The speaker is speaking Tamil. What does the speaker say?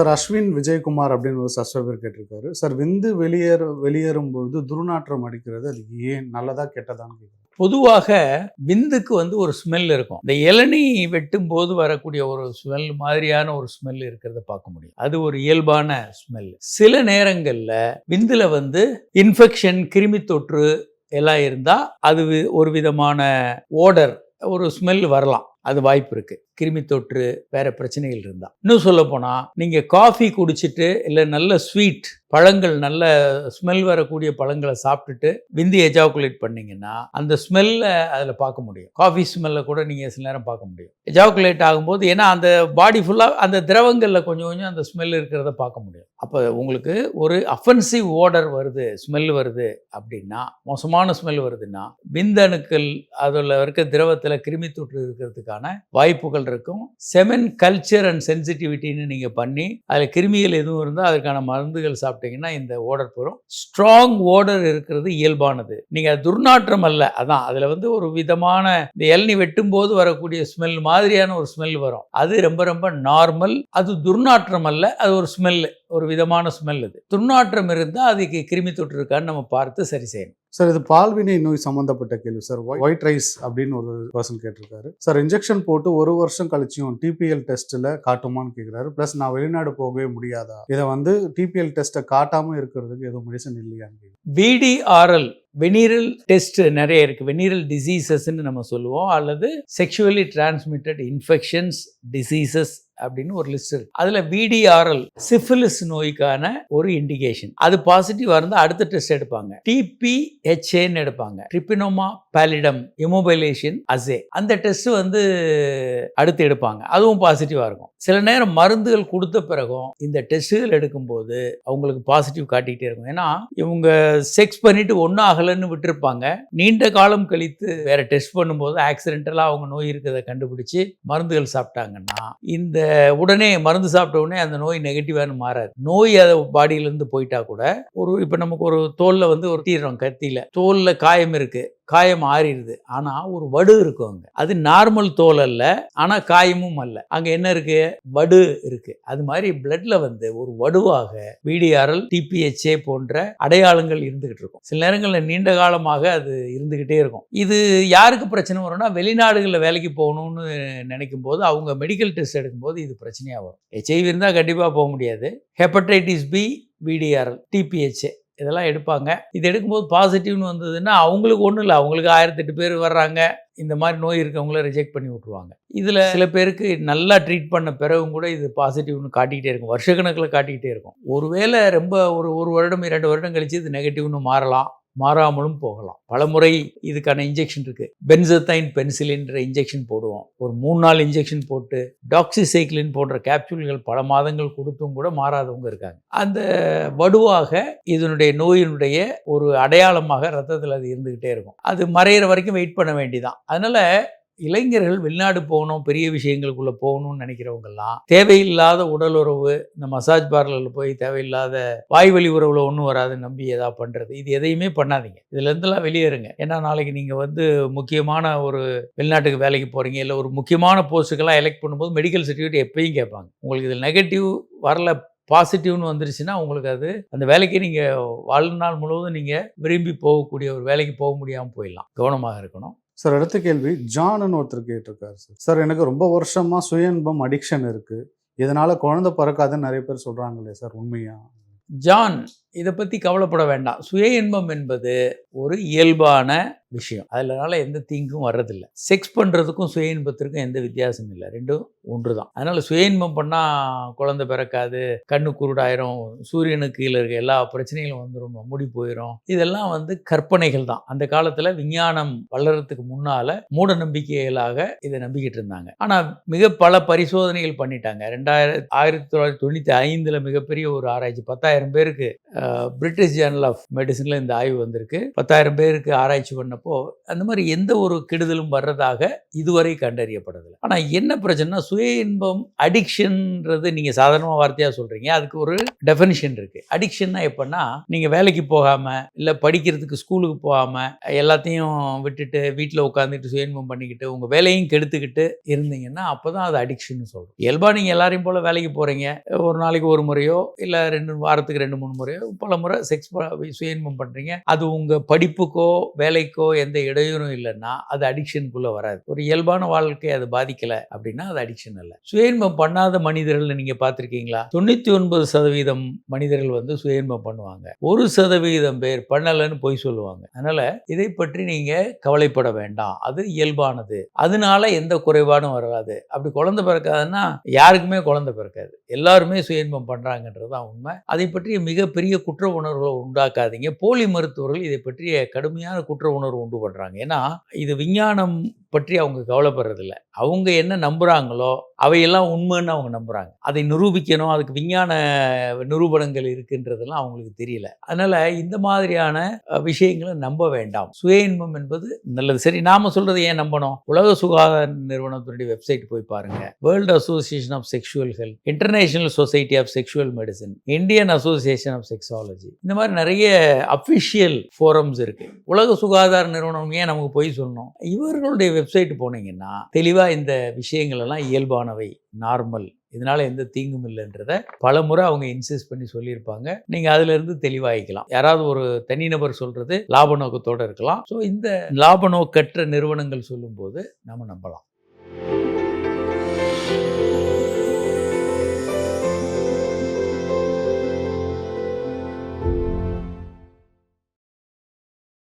சார் அஸ்வின் விஜயகுமார் அப்படின்னு ஒரு சப்ஸ்கிரைபர் கேட்டிருக்காரு. சார் விந்து வெளியேற வெளியேறும் பொழுது துர்நாற்றம் அடிக்கிறது அது ஏன்? நல்லதா கெட்டதான்னு கேட்குறேன் பொதுவாக விந்துக்கு வந்து ஒரு ஸ்மெல் இருக்கும். இந்த இளநீ வெட்டும் போது வரக்கூடிய ஒரு ஸ்மெல் மாதிரியான ஒரு ஸ்மெல் இருக்கிறத பார்க்க முடியும். அது ஒரு இயல்பான ஸ்மெல் சில நேரங்களில் விந்துல வந்து இன்ஃபெக்ஷன் கிருமி தொற்று எல்லாம் இருந்தால் அது ஒரு விதமான ஓடர் ஒரு ஸ்மெல் வரலாம். அது வாய்ப்பு இருக்குது கிருமி தொற்று வேற பிரச்சனைகள் இருந்தா. இன்னும் சொல்ல போனால் நீங்க காஃபி குடிச்சிட்டு இல்லை நல்ல ஸ்வீட் பழங்கள் நல்ல ஸ்மெல் வரக்கூடிய பழங்களை சாப்பிட்டுட்டு விந்து எஜாகுலேட் பண்ணீங்கன்னா அந்த ஸ்மெல்ல அதில் பார்க்க முடியும். காஃபி ஸ்மெல்ல கூட நீங்கள் சில நேரம் பார்க்க முடியும். எஜாகுலேட் ஆகும்போது ஏன்னா அந்த பாடி ஃபுல்லாக அந்த திரவங்களில் கொஞ்சம் கொஞ்சம் அந்த ஸ்மெல் இருக்கிறத பார்க்க முடியும். அப்போ உங்களுக்கு ஒரு அஃபென்சிவ் ஓடர் வருது ஸ்மெல் வருது அப்படின்னா மோசமான ஸ்மெல் வருதுன்னா விந்தணுக்கள் அதில் இருக்க திரவத்தில் கிருமி தொற்று இருக்கிறதுக்கான வாய்ப்புகள் இருக்கும். செமன் கல்ச்சர் அண்ட் சென்சிட்டிவிட்டின்னு நீங்கள் பண்ணி அதில் கிருமிகள் எதுவும் இருந்தால் அதற்கான மருந்துகள் சாப்பிட்டீங்கன்னா இந்த ஓடர் போகிறோம் ஸ்ட்ராங் ஓடர் இருக்கிறது இயல்பானது. நீங்கள் துர்நாற்றம் அல்ல. அதான் அதில் வந்து ஒரு விதமான இந்த இளநி வெட்டும் போது வரக்கூடிய ஸ்மெல் மாதிரியான ஒரு ஸ்மெல் வரும். அது ரொம்ப ரொம்ப நார்மல் அது துர்நாற்றம் அல்ல அது ஒரு ஸ்மெல்லு ஒரு விதமான ஸ்மெல் அது. துர்நாற்றம் இருந்தால் அதுக்கு கிருமி தொற்று இருக்கான்னு நம்ம பார்த்து சரி செய்யணும். சார் இது பால்வினை நோய் சம்மந்தப்பட்ட கேள்வி சார் ஒயிட் ரைஸ் அப்படின்னு ஒரு பர்சன் கேட்டிருக்காரு. சார் இன்ஜெக்ஷன் போட்டு ஒரு வருஷம் கழிச்சியும் டிபிஎல் டெஸ்ட்டில் காட்டுமான்னு கேட்குறாரு. ப்ளஸ் நான் வெளிநாடு போகவே முடியாதா? இதை வந்து டிபிஎல் டெஸ்ட்டை காட்டாமல் இருக்கிறதுக்கு எதுவும் மெடிசன் இல்லையான்னு. விடிஆர்எல் வெனீரல் டெஸ்ட் நிறைய இருக்கு. வெனீரல் டிசீசஸ்ன்னு நம்ம சொல்லுவோம். அல்லது செக்ஷுவலி டிரான்ஸ்மிட்டட் இன்ஃபெக்ஷன்ஸ் டிசீசஸ் அப்படின்னு ஒரு லிஸ்ட் இருக்கு. அதில் விடிஆர்எல் சிஃபிலிஸ் நோய்க்கான ஒரு இண்டிகேஷன் அது பாசிட்டிவா இருந்தால் அடுத்த டெஸ்ட் எடுப்பாங்க. டிபிஹெச்ஏன்னு எடுப்பாங்க. ட்ரிபினோமா பேலிடம் இமோபைலேஷன் அசே அந்த டெஸ்ட் வந்து அடுத்து எடுப்பாங்க. அதுவும் பாசிட்டிவாக இருக்கும். சில நேரம் மருந்துகள் கொடுத்த பிறகும் இந்த டெஸ்ட்டுகள் எடுக்கும்போது அவங்களுக்கு பாசிட்டிவ் காட்டிக்கிட்டே இருக்கும். ஏன்னா இவங்க செக்ஸ் பண்ணிட்டு ஒன்றும் ஆகலைன்னு விட்டுருப்பாங்க. நீண்ட காலம் கழித்து வேற டெஸ்ட் பண்ணும்போது ஆக்சிடென்டலாக அவங்க நோய் இருக்கிறத கண்டுபிடிச்சு மருந்துகள் சாப்பிட்டாங்கன்னா இந்த உடனே மருந்து சாப்பிட்ட உடனே அந்த நோய் நெகட்டிவானு மாறாது. நோய் அதை பாடியிலேருந்து போயிட்டா கூட ஒரு இப்போ நமக்கு ஒரு தோலில் வந்து ஒரு தீர்றோம் கத்தியில். தோலில் காயம் இருக்குது காயம் ஆறிடுது. ஆனால் ஒரு வடு இருக்கும் அங்கே. அது நார்மல் தோல் அல்ல. ஆனால் காயமும் அல்ல. அங்கே என்ன இருக்கு? வடு இருக்கு. அது மாதிரி பிளட்ல வந்து ஒரு வடுவாக விடிஆர்எல் டிபிஹெச்ஏ போன்ற அடையாளங்கள் இருந்துகிட்டு இருக்கும். சில நேரங்களில் நீண்ட காலமாக அது இருந்துகிட்டே இருக்கும். இது யாருக்கு பிரச்சனை வரும்னா வெளிநாடுகளில் வேலைக்கு போகணும்னு நினைக்கும் போது அவங்க மெடிக்கல் டெஸ்ட் எடுக்கும்போது இது பிரச்சனையாக வரும்? ஹெச்ஐவி இருந்தால் கண்டிப்பாக போக முடியாது. ஹெப்படைட்டிஸ் பி விடிஆர்எல் டிபிஹெச்ஏ இதெல்லாம் எடுப்பாங்க. இது எடுக்கும்போது பாசிட்டிவ்னு வந்ததுன்னா அவங்களுக்கு ஒன்றும் இல்லை. அவங்களுக்கு ஆயிரத்தெட்டு பேர் வர்றாங்க. இந்த மாதிரி நோய் இருக்கவங்கள ரிஜெக்ட் பண்ணி விட்ருவாங்க இதில் சில பேருக்கு நல்லா ட்ரீட் பண்ண பிறகும் கூட இது பாசிட்டிவ்னு காட்டிக்கிட்டே இருக்கும். வருஷக்கணக்கில் காட்டிக்கிட்டே இருக்கும். ஒருவேளை ரொம்ப ஒரு ஒரு வருடம் இரண்டு வருடம் கழித்து இது நெகட்டிவ்னு மாறலாம். மாறாமலும் போகலாம். பலமுறை இதுக்கான இன்ஜெக்ஷன் இருக்கு. பென்சத்தைன் பென்சிலின்ற இன்ஜெக்ஷன் போடுவோம். ஒரு மூணு நாள் இன்ஜெக்ஷன் போட்டு டாக்ஸிசைக்ளின் போன்ற கேப்சூல்கள் பல மாதங்கள் கொடுத்தும் கூட மாறாதவங்க இருக்காங்க. அந்த வடுவாக இதனுடைய நோயினுடைய ஒரு அடையாளமாக ரத்தத்தில் அது இருந்துகிட்டே இருக்கும். அது மறையிற வரைக்கும் வெயிட் பண்ண வேண்டிதான். அதனால இளைஞர்கள் வெளிநாடு போகணும் பெரிய விஷயங்களுக்குள்ளே போகணும்னு நினைக்கிறவங்கெல்லாம் தேவையில்லாத உடல் உறவு இந்த மசாஜ் பார்லரில் போய் தேவையில்லாத வாய்வழி உறவில் ஒன்றும் வராது நம்பி ஏதாவது பண்ணுறது இது எதையுமே பண்ணாதீங்க. இதுலேருந்துலாம் வெளியேறுங்க ஏன்னா நாளைக்கு நீங்கள் வந்து முக்கியமான ஒரு வெளிநாட்டுக்கு வேலைக்கு போகிறீங்க இல்லை ஒரு முக்கியமான போஸ்ட்டுக்கெல்லாம் எலெக்ட் பண்ணும்போது மெடிக்கல் சர்டிஃபிகேட் எப்பயும் கேட்பாங்க. உங்களுக்கு இதில் நெகட்டிவ் வரல பாசிட்டிவ்னு வந்துருச்சுன்னா உங்களுக்கு அது அந்த வேலைக்கு நீங்கள் வாழ்நாள் முழுவதும் நீங்கள் விரும்பி போகக்கூடிய ஒரு வேலைக்கு போக முடியாமல் போயிடலாம். கவனமாக இருக்கணும். சார் அடுத்த கேள்வி ஜான்னு ஒருத்தர் கேட்டிருக்காரு சார். சார் எனக்கு ரொம்ப வருஷமா சுய இன்பம் அடிக்ஷன் இருக்கு. இதனால குழந்தை பிறக்காதுன்னு நிறைய பேர் சொல்றாங்களே சார் உண்மையா? ஜான் இதை பற்றி கவலைப்பட வேண்டாம். சுய இன்பம் என்பது ஒரு இயல்பான விஷயம். அதனால எந்த தீங்கும் வர்றதில்லை. செக்ஸ் பண்ணுறதுக்கும் சுய இன்பத்திற்கும் எந்த வித்தியாசமும் இல்லை. ரெண்டும் ஒன்று தான் அதனால் சுய இன்பம் பண்ணால் குழந்தை பிறக்காது கண்ணு குருடாயிரும் சூரியனுக்கு கீழே இருக்க எல்லா பிரச்சனைகளும் வந்துடும் முடி போயிடும் இதெல்லாம் வந்து கற்பனைகள் தான். அந்த காலத்தில் விஞ்ஞானம் வளர்கிறதுக்கு முன்னால் மூட நம்பிக்கைகளாக இதை நம்பிக்கிட்டு இருந்தாங்க. ஆனால் மிக பல பரிசோதனைகள் பண்ணிட்டாங்க. ரெண்டாயிரத்தி ஆயிரத்தி தொள்ளாயிரத்தி தொண்ணூற்றி ஐந்தில் மிகப்பெரிய ஒரு ஆராய்ச்சி. பத்தாயிரம் பேருக்கு பிரிட்டிஷ் ஜேர்னல் ஆஃப் மெடிசனில் இந்த ஆய்வு வந்திருக்கு. பத்தாயிரம் பேருக்கு ஆராய்ச்சி பண்ணப்போ அந்த மாதிரி எந்த ஒரு கெடுதலும் வர்றதாக இதுவரை கண்டறியப்படவில்லை. ஆனால் என்ன பிரச்சனைனா சுய இன்பம் அடிக்ஷன்ன்றது நீங்கள் சாதாரணமாக வார்த்தையாக சொல்கிறீங்க அதுக்கு ஒரு டெஃபினிஷன் இருக்குது அடிக்ஷன்னா எப்படின்னா நீங்கள் வேலைக்கு போகாமல் இல்லை படிக்கிறதுக்கு ஸ்கூலுக்கு போகாமல் எல்லாத்தையும் விட்டுட்டு வீட்டில் உட்காந்துட்டு சுய இன்பம் பண்ணிக்கிட்டு உங்கள் வேலையும் கெடுத்துக்கிட்டு இருந்தீங்கன்னா அப்போ தான் அது அடிக்ஷன் சொல்கிறோம் இயல்பாக நீங்கள் எல்லாரையும் போல் வேலைக்கு போகிறீங்க ஒரு நாளைக்கு ஒரு முறையோ இல்லை ரெண்டு வாரத்துக்கு ரெண்டு மூணு முறையோ பல முறை செக்ஸ் சுயன்பம் பண்ணுறீங்க அது உங்கள் படிப்புக்கோ வேலைக்கோ எந்த இடையூறும் இல்லைன்னா அது அடிக்ஷனுக்குள்ளே வராது. ஒரு இயல்பான வாழ்க்கை அது பாதிக்கலை அப்படின்னா அது அடிக்ஷன் அல்ல. சுயன்பம் பண்ணாத மனிதர்கள் நீங்கள் பார்த்துருக்கீங்களா? தொண்ணூற்றி ஒன்பது சதவீதம் மனிதர்கள் வந்து சுயன்பம் பண்ணுவாங்க. ஒரு சதவீதம் பேர் பண்ணலைன்னு பொய் சொல்லுவாங்க. அதனால் இதை பற்றி நீங்கள் கவலைப்பட வேண்டாம். அது இயல்பானது. அதனால எந்த குறைபாடும் வராது. அப்படி குழந்தை பிறக்காதுன்னா யாருக்குமே குழந்தை பிறக்காது. எல்லாருமே சுயன்பம் பண்ணுறாங்கன்றது தான் உண்மை. அதை பற்றிய மிகப்பெரிய குற்ற உணர்வுகளை உண்டாக்காதீங்க. போலி மருத்துவர்கள் இதை பற்றிய கடுமையான குற்ற உணர்வு உண்டு பண்ணுறாங்க ஏன்னா இது விஞ்ஞானம் பற்றி அவங்க கவலைப்படுறதில்ல. அவங்க என்ன நம்புகிறாங்களோ அவையெல்லாம் உண்மைன்னு அவங்க நம்புகிறாங்க அதை நிரூபிக்கணும் அதுக்கு விஞ்ஞான நிரூபணங்கள் இருக்குன்றதெல்லாம் அவங்களுக்கு தெரியல. அதனால் இந்த மாதிரியான விஷயங்களை நம்ப வேண்டாம். சுய இன்பம் என்பது நல்லது. சரி நாம் சொல்கிறத ஏன் நம்பணும்? உலக சுகாதார நிறுவனத்தினுடைய வெப்சைட் போய் பாருங்க. World association of sexual health international society of sexual medicine Indian association of sexology இந்த மாதிரி நிறைய அஃபிஷியல் ஃபோரம்ஸ் இருக்குது உலக சுகாதார நிறுவனம் ஏன் நமக்கு போய் சொல்லணும்? இவர்களுடைய வெப்சைட் போனீங்கன்னா தெளிவா இந்த விஷயங்கள் எல்லாம் இயல்பானவை நார்மல் இதனால எந்த தீங்கும் இல்லைன்றத பல முறை அவங்க இன்சிஸ்ட் பண்ணி சொல்லியிருப்பாங்க. நீங்க அதுல இருந்து தெளிவாகிக்கலாம் யாராவது ஒரு தனிநபர் சொல்றது லாப நோக்கத்தோட இருக்கலாம். ஸோ இந்த லாப நோக்கற்ற நிறுவனங்கள் சொல்லும்போது நம்ம நம்பலாம்.